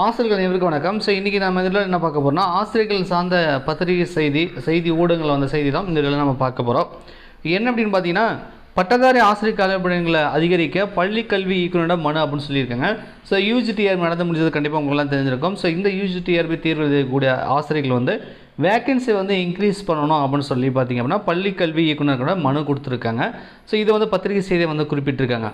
ஆசிரியர்கள் அனைவருக்கும் வணக்கம். ஸோ இன்றைக்கி நம்ம இதில் என்ன பார்க்க போகிறோம்னா ஆசிரியர்கள் சார்ந்த பத்திரிகை செய்தி செய்தி ஊடகங்கள் வந்த செய்தி தான் இந்த இதில் நம்ம பார்க்க போகிறோம் என்ன அப்படின்னு பார்த்தீங்கன்னா பட்டதாரி ஆசிரியர் கல்விப்பணிகளை அதிகரிக்க பள்ளி கல்வி இயக்குநரிடம் மனு அப்படின்னு சொல்லியிருக்காங்க. ஸோ யூஜிடிஆர் நடந்து முடிஞ்சது கண்டிப்பாக உங்களுக்குலாம் தெரிஞ்சிருக்கும். ஸோ இந்த யூஜிடிஆர்பி தேர்வு எழுதக்கூடிய ஆசிரியர்கள் வந்து வேக்கன்சி வந்து இன்க்ரீஸ் பண்ணணும் அப்படின்னு சொல்லி பார்த்தீங்க அப்படின்னா பள்ளி கல்வி இயக்குனர்களோட மனு கொடுத்துருக்காங்க. ஸோ இதை வந்து பத்திரிகை செய்தியை வந்து குறிப்பிட்டிருக்காங்க.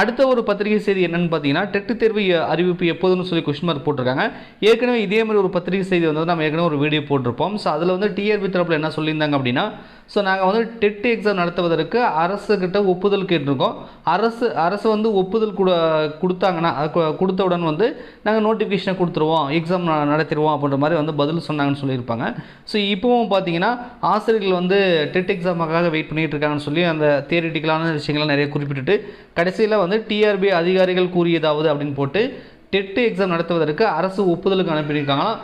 அடுத்த ஒரு பத்திரிகை செய்தி என்னன்னு பார்த்தீங்கன்னா டெட்டு தேர்வு அறிவிப்பு எப்போதுன்னு சொல்லி கொஸ்டின் மார்க் போட்டிருக்காங்க. ஏற்கனவே இதே மாதிரி ஒரு பத்திரிகை செய்தி வந்து நம்ம ஏற்கனவே ஒரு வீடியோ போட்டிருப்போம். ஸோ அதில் வந்து டிஆர்பி தரப்பில் என்ன சொல்லியிருந்தாங்க அப்படின்னா ஸோ நாங்கள் வந்து டெட் எக்ஸாம் நடத்துவதற்கு அரசு கிட்ட ஒப்புதல் கேட்டிருக்கோம். அரசு அரசு வந்து ஒப்புதல் கொடு கொடுத்தாங்கன்னா அது கொடுத்தவுடன் வந்து நாங்கள் நோட்டிஃபிகேஷனை கொடுத்துருவோம். எக்ஸாம் நடத்திடுவோம் அப்படின்ற மாதிரி வந்து பதில் சொன்னாங்கன்னு சொல்லியிருப்பாங்க. ஸோ இப்போவும் பார்த்தீங்கன்னா ஆசிரியர்கள் வந்து டெட் எக்ஸாமுக்காக வெயிட் பண்ணிகிட்டு இருக்காங்கன்னு சொல்லி அந்த தியரிட்டிக்கலான விஷயங்கள்லாம் நிறைய குறிப்பிட்டுட்டு கடைசியில் வந்து டிஆர்பி அதிகாரிகள் கூறியதாவது அப்படின்னு போட்டு டெட்டு எக்ஸாம் நடத்துவதற்கு அரசு ஒப்புதலுக்கு அனுப்பியிருக்காங்களாம்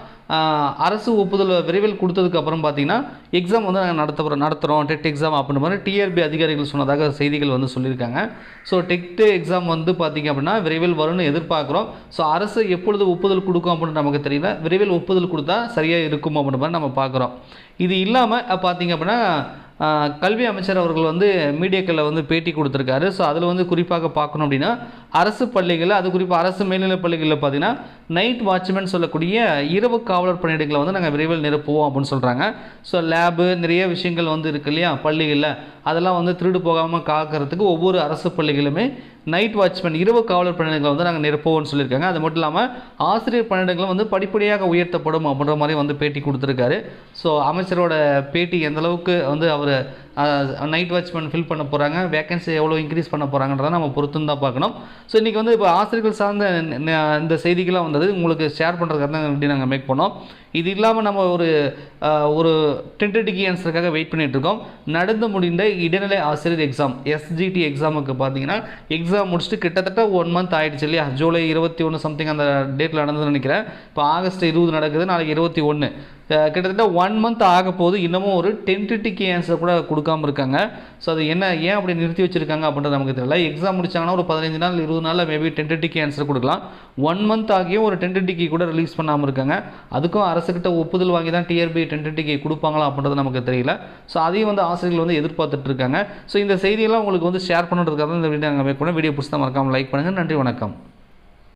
அரசு ஒப்புதல் விரைவில் கொடுத்ததுக்கு அப்புறம் பார்த்தீங்கன்னா எக்ஸாம் வந்து நாங்கள் நடத்துகிறோம் நடத்துகிறோம் டெட் எக்ஸாம் அப்படின்ற மாதிரி டிஆர்பி அதிகாரிகள் சொன்னதாக செய்திகள் வந்து சொல்லியிருக்காங்க. ஸோ டெட் எக்ஸாம் வந்து பார்த்திங்க அப்படின்னா விரைவில் வரும்னு எதிர்பார்க்குறோம். ஸோ அரசு எப்பொழுது ஒப்புதல் கொடுக்கும் அப்படின்னு நமக்கு தெரியல. விரைவில் ஒப்புதல் கொடுத்தா சரியாக இருக்கும் அப்படின்ற மாதிரி நம்ம பார்க்குறோம் இது இல்லாமல் பார்த்தீங்க அப்படின்னா கல்வி அமைச்சர் அவர்கள் வந்து மீடியாக்களில் வந்து பேட்டி கொடுத்துருக்காரு. ஸோ அதில் வந்து குறிப்பாக பார்க்கணும் அப்படின்னா அரசு பள்ளிகளில் அது குறிப்பாக அரசு மேல்நிலைப் பள்ளிகளில் பார்த்தீங்கன்னா நைட் வாட்ச்மேன் சொல்லக்கூடிய இரவு காவலர் பணியிடங்களை வந்து நாங்கள் விரைவில் நிரப்புவோம் அப்படின்னு சொல்கிறாங்க ஸோ லேபு நிறைய விஷயங்கள் வந்து இருக்கு இல்லையா பள்ளிகளில். அதெல்லாம் வந்து திருடு போகாமல் காக்கிறதுக்கு ஒவ்வொரு அரசு பள்ளிகளுமே நைட் வாட்ச்மேன் இரவு காவலர் பணியிடங்களை வந்து நாங்கள் நிரப்புவோம்னு சொல்லியிருக்காங்க. அது மட்டும் இல்லாமல் ஆசிரியர் பணியிடங்களும் வந்து படிப்படியாக உயர்த்தப்படும் அப்படின்ற மாதிரி வந்து பேட்டி கொடுத்துருக்காரு. ஸோ அமைச்சரோட பேட்டி எந்த அளவுக்கு வந்து அவர் நைட் வாட்ச்மேன் ஃபில் பண்ண போகிறாங்க வேகன்சி எவ்வளோ இன்க்ரீஸ் பண்ண போகிறாங்கன்றதை நம்ம பொறுத்து தான் பார்க்கணும். ஸோ இன்றைக்கி வந்து இப்போ ஆசிரியர்கள் சார்ந்த இந்த செய்திகள்லாம் வந்தது. உங்களுக்கு ஷேர் பண்ணுறதுக்காக தான் இப்படி நாங்கள் மேக் பண்ணோம். இது இல்லாமல் நம்ம ஒரு ஒரு டென்டடிக்கு ஆன்சருக்காக வெயிட் பண்ணிகிட்ருக்கோம் நடந்து முடிந்த இடைநிலை ஆசிரியர் எக்ஸாம் எஸ்ஜிடி எக்ஸாமுக்கு பார்த்தீங்கன்னா எக்ஸாம் முடிச்சுட்டு கிட்டத்தட்ட ஒன் மந்த் ஆகிடுச்சு இல்லையா? ஜூலை இருபத்தி ஒன்று சம்திங் அந்த டேட்டில் நடந்ததுன்னு நினைக்கிறேன். இப்போ ஆகஸ்ட் இருபது நடக்குது நாளைக்கு இருபத்தி ஒன்று கிட்டத்தட்ட ஒன் மந்த் ஆக போது இன்னமும் ஒரு டென்டடிக்கு ஆன்சர் கூட கொடுக்காமல் இருக்காங்க. ஸோ அது என்ன ஏன் அப்படி நிறுத்தி வச்சுருக்காங்க அப்படின்றது நமக்கு தெரியல. எக்ஸாம் முடிச்சாங்கன்னா ஒரு பதினஞ்சு நாள் இருபது நாளில் மேபி டென்டடிக்கு ஆன்சர் கொடுக்கலாம். ஒன் மந்த் ஆகியும் ஒரு டென்டடிக்கு கூட ரிலீஸ் பண்ணாமல் இருக்காங்க. அதுக்கும் அரசுக்கிட்ட ஒப்புதல் வாங்கி தான் டிஆர்பி டென்டடிக்கு கொடுப்பாங்களா அப்படின்றது நமக்கு தெரியல. ஸோ அதையும் வந்து ஆசிரியர்கள் வந்து எதிர்பார்த்துட்டு இருக்காங்க. ஸோ இந்த செய்தியெல்லாம் உங்களுக்கு வந்து ஷேர் பண்ணுறதுக்காக தான் இந்த வீடியோ நாங்கள் மேற்கொண்டு வீடியோ பிடிச்சா மறக்காமல் லைக் பண்ணுங்கள் நன்றி வணக்கம்.